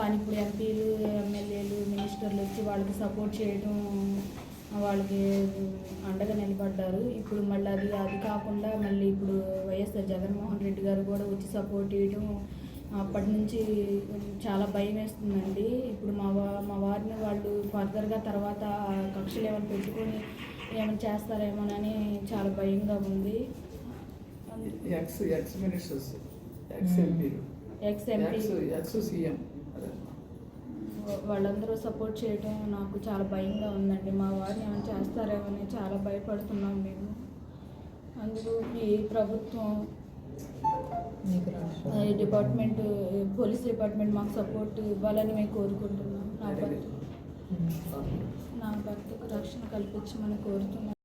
కానీ ఇప్పుడు ఎంపీలు ఎమ్మెల్యేలు మినిస్టర్లు వచ్చి వాళ్ళకి సపోర్ట్ చేయడం వాళ్ళకి అండగా నిలబడ్డారు. ఇప్పుడు మళ్ళీ అది అది కాకుండా మళ్ళీ ఇప్పుడు వైఎస్ఆర్ జగన్మోహన్ రెడ్డి గారు కూడా వచ్చి సపోర్ట్ చేయడం అప్పటి నుంచి చాలా భయం వేస్తుందండి. ఇప్పుడు మా వా మా వారిని వాళ్ళు ఫర్దర్గా తర్వాత కక్షలు ఏమైనా పెట్టుకొని ఏమైనా చేస్తారేమోనని చాలా భయంగా ఉంది. ఎక్స్ ఎక్స్ మినిస్టర్స్ ఎక్స్ ఎంపీలు. Ex MP ex CM. వాళ్ళందరూ సపోర్ట్ చేయడం నాకు చాలా భయంగా ఉందండి. మా వారిని ఏమైనా చేస్తారేమని చాలా భయపడుతున్నాం మేము. అందుకు ఈ ప్రభుత్వం ఈ డిపార్ట్మెంట్ పోలీస్ డిపార్ట్మెంట్ మాకు సపోర్ట్ ఇవ్వాలని మేము కోరుకుంటున్నాం. నా భర్త నా భర్తకు రక్షణ కల్పించమని కోరుతున్నాం.